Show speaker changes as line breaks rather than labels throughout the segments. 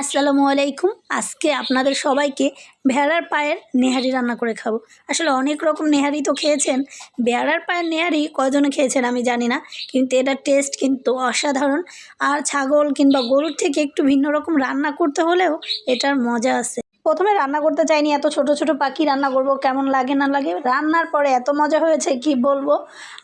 আসসালামু আলাইকুম। আজকে আপনাদের সবাইকে ভেড়ার পায়ের নেহারি রান্না করে খাব। আসলে অনেক রকম নেহারি তো খেয়েছেন। ভেড়ার পায়ের নেহারি কজনে খেয়েছেন আমি জানি না, কিন্তু এটার টেস্ট কিন্তু অসাধারণ। আর ছাগল কিংবা গরুর থেকে একটু ভিন্ন রকম রান্না করতে হলেও এটার মজা আছে। প্রথমে রান্না করতে চাইনি, এত ছোট ছোট পাখি রান্না করব, কেমন লাগে না লাগে? রান্নার পরে এত মজা হয়েছে, কি বলব?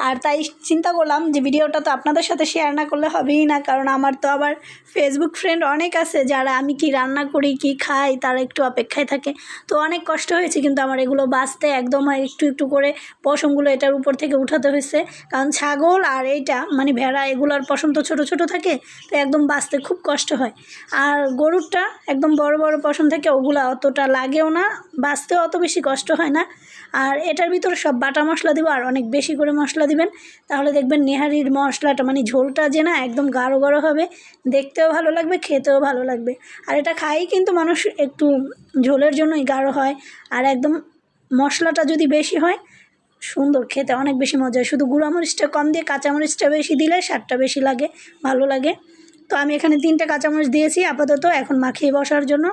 আর তাই চিন্তা করলাম যে ভিডিওটা তো আপনাদের সাথে শেয়ার না করলে হবেই না, কারণ আমার তো আবার ফেসবুক ফ্রেন্ড অনেক আছে, যারা আমি কি রান্না করি, কি খাই, তারা একটু অপেক্ষায় থাকে। তো অনেক কষ্ট হয়েছে, কিন্তু আমার এগুলো বাঁচতে একদম একটু একটু করে পশমগুলো এটার উপর থেকে উঠাতে হয়েছে। কারণ ছাগল আর এইটা মানে ভেড়া, এগুলোর পশম তো ছোটো ছোটো থাকে তো একদম বাঁচতে খুব কষ্ট হয়। আর গরুরটা একদম বড় বড় পশম থেকে ওগুলো অতটা লাগেও না, বাঁচতেও অত বেশি কষ্ট হয় না। আর এটার ভিতরে সব বাটা মশলা দেবো, আর অনেক বেশি করে মশলা দিবেন। তাহলে দেখবেন নেহারির মশলাটা মানে ঝোলটা যে না একদম গাঢ় গাঢ় হবে, দেখতেও ভালো লাগবে, খেতেও ভালো লাগবে। আর এটা খাই কিন্তু মানুষ একটু ঝোলের জন্যই গাঢ় হয়। আর একদম মশলাটা যদি বেশি হয়, সুন্দর খেতে অনেক বেশি মজা হয়। শুধু গুঁড়ামরিচটা কম দিয়ে কাঁচামরিচটা বেশি দিলে স্বাদটা বেশি লাগে, ভালো লাগে। তো আমি এখানে তিনটে কাঁচামরিচ দিয়েছি, আপাতত এখন মাখিয়ে বসার জন্য।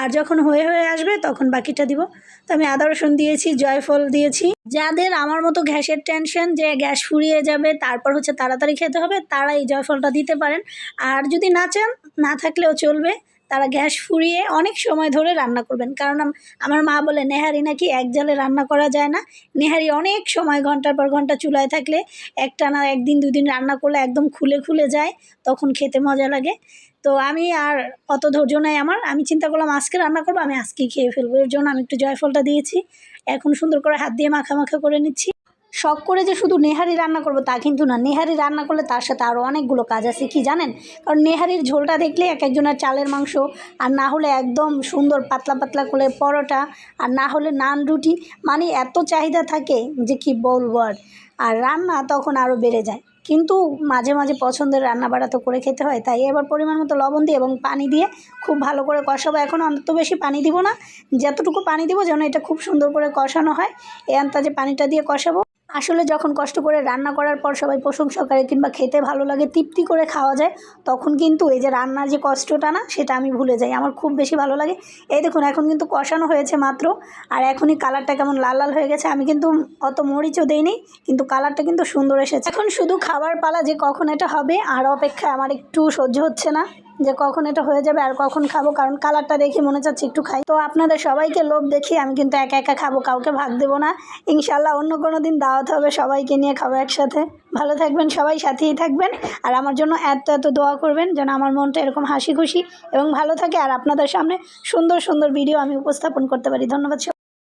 আর যখন হয়ে হয়ে আসবে তখন বাকিটা দিব। তো আমি আদা রসুন দিয়েছি, জয়ফল দিয়েছি। যাদের আমার মতো গ্যাসের টেনশন যে গ্যাস ফুরিয়ে যাবে, তারপর হচ্ছে তাড়াতাড়ি খেতে হবে, তারা এই জয়ফলটা দিতে পারেন। আর যদি না চান, না থাকলেও চলবে। তারা গ্যাস ফুরিয়ে অনেক সময় ধরে রান্না করবেন। কারণ আমার মা বলে, নেহারি নাকি এক জালে রান্না করা যায় না। নেহারি অনেক সময় ঘণ্টার পর ঘণ্টা চুলায় থাকলে একটা না একদিন দুদিন রান্না করলে একদম খুলে খুলে যায়, তখন খেতে মজা লাগে। তো আমি আর অত ধৈর্য নাই আমার। আমি চিন্তা করলাম, আজকে রান্না করব, আমি আজকেই খেয়ে ফেলব। এর জন্য আমি একটু জয়ফলটা দিয়েছি। এখন সুন্দর করে হাত দিয়ে মাখা মাখা করে নিচ্ছি। শখ করে যে শুধু নেহারি রান্না করব তা কিন্তু না। নেহারি রান্না করলে তার সাথে আরও অনেকগুলো কাজ আছে, কি জানেন? কারণ নেহারির ঝোলটা দেখলে এক একজনের চালের মাংস, আর না হলে একদম সুন্দর পাতলা পাতলা করে পরোটা, আর না হলে নান রুটি। মানে এত চাহিদা থাকে যে কি বলব আর। আর রান্না তখন আরও বেড়ে যায়। কিন্তু মাঝে মাঝে পছন্দের রান্না বাড়া তো করে খেতে হয়, তাই এবার পরিমাণ মতো লবণ দিয়ে এবং পানি দিয়ে খুব ভালো করে কষাবো। এখন অত বেশি পানি দিব না। যতটুকু পানি দিব যেন এটা খুব সুন্দর করে কষানো হয়। এ আন্তাজে পানিটা দিয়ে কষাবো। আসলে যখন কষ্ট করে রান্না করার পর সবাই প্রশংসা করে কিংবা খেতে ভালো লাগে, তৃপ্তি করে খাওয়া যায়, তখন কিন্তু এই যে রান্নার যে কষ্টটা না, সেটা আমি ভুলে যাই। আমার খুব বেশি ভালো লাগে। এই দেখুন, এখন কিন্তু কষানো হয়েছে মাত্র, আর এখনই কালারটা কেমন লাল লাল হয়ে গেছে। আমি কিন্তু অত মরিচও দেইনি, কিন্তু কালারটা কিন্তু সুন্দর এসেছে। এখন শুধু খাবার পালা যে কখন এটা হবে, আর অপেক্ষায় আমার একটু সহ্য হচ্ছে না। যে কখন এটা হয়ে যাবে আর কখন খাব, কারণ কালারটা দেখে মনে চাচ্ছে একটু খাই। তো আপনাদের সবাইকে লোভ দেখি আমি কিন্তু একা একা খাব, কাউকে ভাগ দেবো না। ইনশাল্লাহ অন্য কোনো দিন দাওয়াত হবে, সবাইকে নিয়ে খাব একসাথে। ভালো থাকবেন সবাই, সাথেই থাকবেন। আর আমার জন্য এত এত দোয়া করবেন যেন আমার মনটা এরকম হাসি খুশি এবং ভালো থাকে। আর আপনাদের সামনে সুন্দর সুন্দর ভিডিও আমি উপস্থাপন করতে পারি। ধন্যবাদ।